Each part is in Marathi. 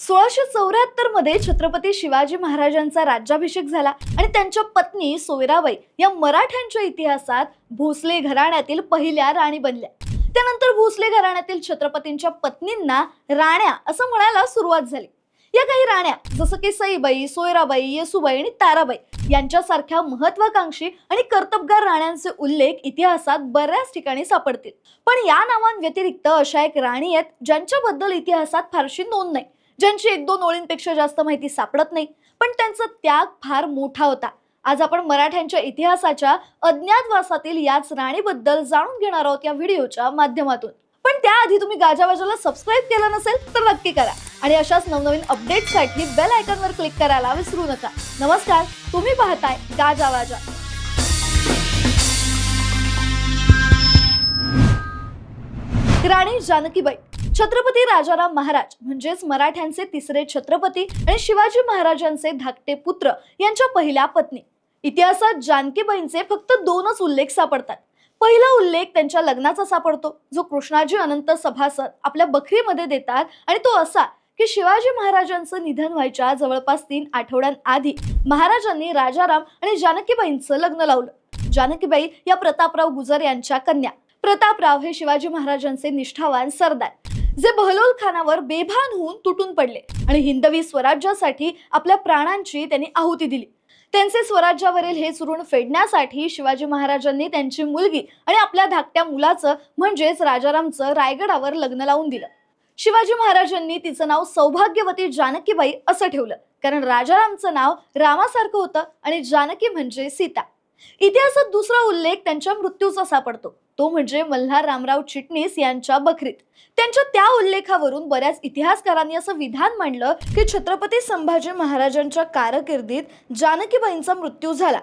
सोळाशे चौऱ्याहत्तरमध्ये छत्रपती शिवाजी महाराजांचा राज्याभिषेक झाला आणि त्यांच्या पत्नी सोयराबाई या मराठ्यांच्या इतिहासात भोसले घराण्यातील पहिल्या राणी बनल्या. त्यानंतर भोसले घराण्यातील छत्रपतींच्या पत्नींना राण्या असं म्हणायला सुरुवात झाली. या काही राण्या जसं की सईबाई सोयराबाई येसुबाई आणि ताराबाई यांच्यासारख्या महत्वाकांक्षी आणि कर्तबगार राण्यांचे उल्लेख इतिहासात बऱ्याच ठिकाणी सापडतील. पण या नावांव्यतिरिक्त अशा एक राणी आहेत ज्यांच्याबद्दल इतिहासात फारशी नोंद नाही. ज्यांची एक दोन ओळींपेक्षा जास्त माहिती सापडत नाही. पण त्यांचा त्याग फार मोठा होता. आज आपण मराठ्यांच्या इतिहासाच्या अज्ञातवासातील याच राणीबद्दल जाणून घेणार आहोत या व्हिडिओच्या माध्यमातून. पण त्याआधी तुम्ही गाजावाजाला सबस्क्राईब केलं नसेल तर नक्की करा. आणि अशाच नवनवीन अपडेटसाठी बेल आयकॉनवर क्लिक करायला विसरू नका. नमस्कार तुम्ही पाहताय गाजावाजा राणी जानकीबाई. छत्रपती राजाराम महाराज म्हणजेच मराठ्यांचे तिसरे छत्रपती आणि शिवाजी महाराजांचे धाकटे पुत्र यांच्या पहिल्या पत्नी. इतिहासात जानकीबाईंचे फक्त दोनच उल्लेख सापडतात. पहिला उल्लेख त्यांच्या लग्नाचा सापडतो जो कृष्णाजी अनंत सभासद आपल्या बखरीमध्ये देतात आणि तो असा की शिवाजी महाराजांचं निधन व्हायच्या जवळपास तीन आठवड्यांआधी महाराजांनी राजाराम आणि जानकीबाईंचं लग्न लावलं. जानकीबाई या प्रतापराव गुजर यांच्या कन्या. प्रतापराव हे शिवाजी महाराजांचे निष्ठावान सरदार. जे बहलोल खानावर बेभान होऊन तुटून पडले. आणि हिंदवी स्वराज्यासाठी आपल्या प्राणांची त्यांनी आहुती दिली. त्यांचे स्वराज्यावरील हे ऋण फेडण्यासाठी शिवाजी महाराजांनी त्यांची मुलगी आणि आपल्या धाकट्या मुलाचं म्हणजेच राजारामचं रायगडावर लग्न लावून दिलं. शिवाजी महाराजांनी तिचं नाव सौभाग्यवती जानकीबाई असं ठेवलं. कारण राजारामचं नाव रामासारखं होतं आणि जानकी म्हणजे सीता. इतिहासात दुसरा उल्लेख त्यांच्या मृत्यूचा सापडतो. तो म्हणजे मल्हार रामराव चिटणीस यांच्या बखरीत. त्यांच्या त्या उल्लेखावरून बऱ्याच इतिहासकारांनी असं विधान मांडलं की छत्रपती संभाजी महाराजांच्या कारकिर्दीत जानकीबाईंचा मृत्यू झाला.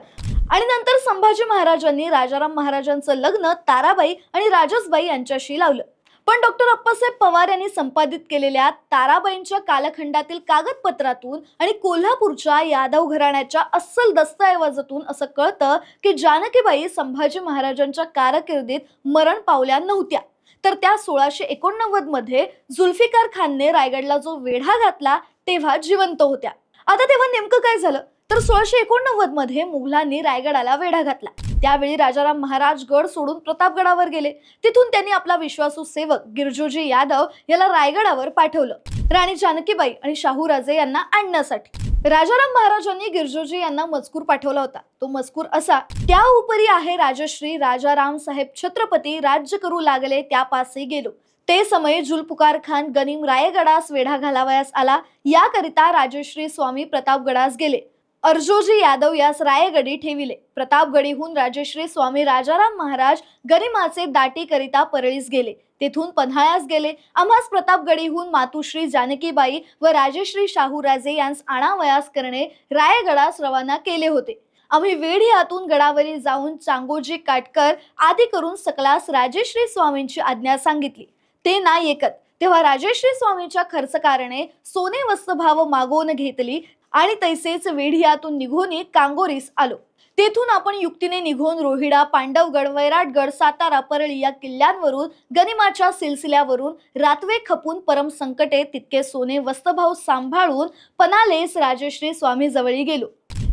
आणि नंतर संभाजी महाराजांनी राजाराम महाराजांचं लग्न ताराबाई आणि राजसबाई यांच्याशी लावलं. पण डॉक्टर अप्पासाहेब पवार यांनी संपादित केलेल्या ताराबाईंच्या कालखंडातील कागदपत्रातून आणि कोल्हापूरच्या यादव घराण्याच्या अस्सल दस्तऐवजातून असं कळतं की जानकीबाई संभाजी महाराजांच्या कारकिर्दीत मरण पावल्या नव्हत्या. तर त्या सोळाशे एकोणनव्वदमध्ये जुल्फिकार खानने रायगडला जो वेढा घातला तेव्हा जिवंत होत्या. आता तेव्हा नेमकं काय झालं? तर सोळाशे एकोणनव्वदमध्ये मुघलांनी रायगडाला वेढा घातला. त्यावेळी राजाराम महाराज गड सोडून प्रतापगडावर गेले. तिथून त्यांनी आपला विश्वासू सेवक गिरजोजी यादव याला रायगडावर पाठवलं. राणी जानकीबाई आणि शाहूराजे यांना आणण्यासाठी. राजाराम महाराजांनी गिरजोजी यांना मजकूर पाठवला होता. तो मजकूर असा त्या उपरी आहे राजश्री राजाराम साहेब छत्रपती राज्य करू लागले त्यापासी गेलो. ते समय जुलपुकार खान गनिम रायगडास वेढा घालावयास आला. याकरिता राजश्री स्वामी प्रतापगडास गेले. अर्जोजी यादव यास रायगडी ठेविले. प्रतापगडीहून राजश्री स्वामी राजाराम महाराज गरिमाचे दाटी करिता परळीस गेले. तेथून पन्हाळ्यास गेले. आम्हास प्रतापगडीहून मातुश्री जानकीबाई व राजश्री शाहूराजे यांस आणावयास करणे रायगडास रवाना केले होते. आम्ही वेढी आतून गडावरील जाऊन चांगोजी काटकर आदी करून सकलास राजश्री स्वामींची आज्ञा सांगितली. ते ना ऐकत तेव्हा राजश्री स्वामींच्या खर्चकारणे सोने वस्तभाव मागवून घेतली. आणि तैसेच वेढियातून निघून कांगोरीस आलो. तेथून आपण युक्तीने निघून रोहिडा पांडवगड वैराटगड सातारा परळी या किल्ल्यांवरून गनिमाच्या सिलसिल्यावरून रातवे खपून परम संकटे तितके सोने वस्तभाव सांभाळून पनालेस राजश्री स्वामी जवळी गेलो.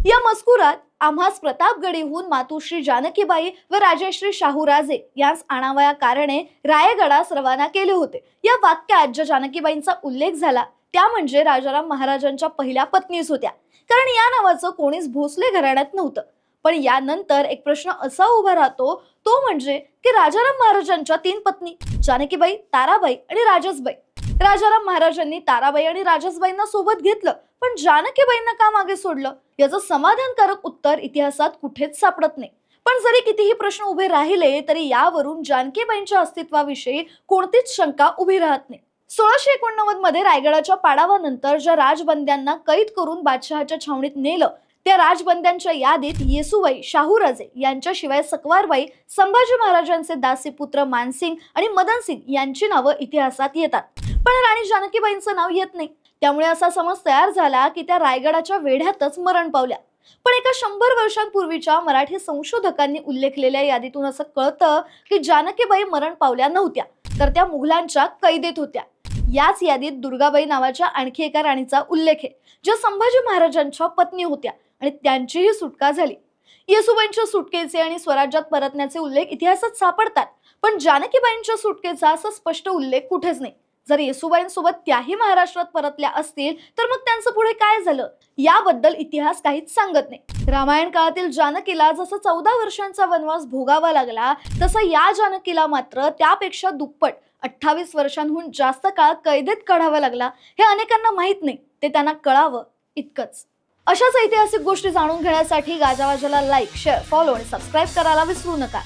या मजकुरात आम्हास प्रतापगडीहून मातुश्री जानकीबाई व राजश्री शाहूराजे यांस आणावया कारणे रायगडास रवाना केले होते. या वाक्यात ज्या जानकीबाईंचा उल्लेख झाला त्या म्हणजे राजाराम महाराजांच्या पहिल्या पत्नीच होत्या. कारण या नावाचं कोणीच भोसले घराण्यात नव्हतं. पण यानंतर एक प्रश्न असा उभा राहतो तो म्हणजे की राजाराम महाराजांच्या तीन पत्नी जानकीबाई ताराबाई आणि राजसबाई. राजाराम महाराजांनी ताराबाई आणि राजसबाईंना सोबत घेतलं पण जानकीबाईंना का मागे सोडलं? याचं समाधानकारक उत्तर इतिहासात कुठेच सापडत नाही. पण जरी कितीही प्रश्न उभे राहिले तरी यावरून जानकीबाईंच्या अस्तित्वाविषयी कोणतीच शंका उभी राहत नाही. सोळाशे एकोणनव्वदमध्ये रायगडाच्या पाडावानंतर ज्या राजबंद्यांना कैद करून बादशहाच्या छावणीत नेलं त्या राजबंद्यांच्या यादीत येसुबाई शाहूराजे यांच्याशिवाय सकवारबाई संभाजी महाराजांचे दासीपुत्र मानसिंग आणि मदनसिंग यांची नावं इतिहासात येतात. पण राणी जानकीबाईंचं नाव येत नाही. त्यामुळे असा समज तयार झाला की त्या रायगडाच्या वेढ्यातच मरण पावल्या. पण एका शंभर वर्षांपूर्वीच्या मराठी संशोधकांनी उल्लेखलेल्या यादीतून असं कळतं की जानकीबाई मरण पावल्या नव्हत्या तर त्या मुघलांच्या कैदेत होत्या. याच यादीत दुर्गाबाई नावाच्या आणखी एका राणीचा उल्लेख आहे ज्या संभाजी महाराजांच्या पत्नी होत्या आणि त्यांचीही सुटका झाली. येसुबाईंच्या सुटकेचे आणि स्वराज्यात परतण्याचे उल्लेख इतिहासात सापडतात पण जानकीबाईंच्या सुटकेचा असा स्पष्ट उल्लेख कुठेच नाही. जर येसुबाईंसोबत त्याही महाराष्ट्रात परतल्या असतील तर मग त्यांचं पुढे काय झालं? याबद्दल इतिहास काहीच सांगत नाही. रामायण काळातील जानकीला जसं चौदा वर्षांचा वनवास भोगावा लागला तसं या जानकीला मात्र त्यापेक्षा दुप्पट अठ्ठावीस वर्षांहून जास्त काळ कैदेत काढावा लागला हे अनेकांना माहीत नाही. ते त्यांना कळावं इतकंच. अशाच ऐतिहासिक गोष्टी जाणून घेण्यासाठी गाजावाजाला लाईक शेअर फॉलो आणि सबस्क्राईब करायला विसरू नका.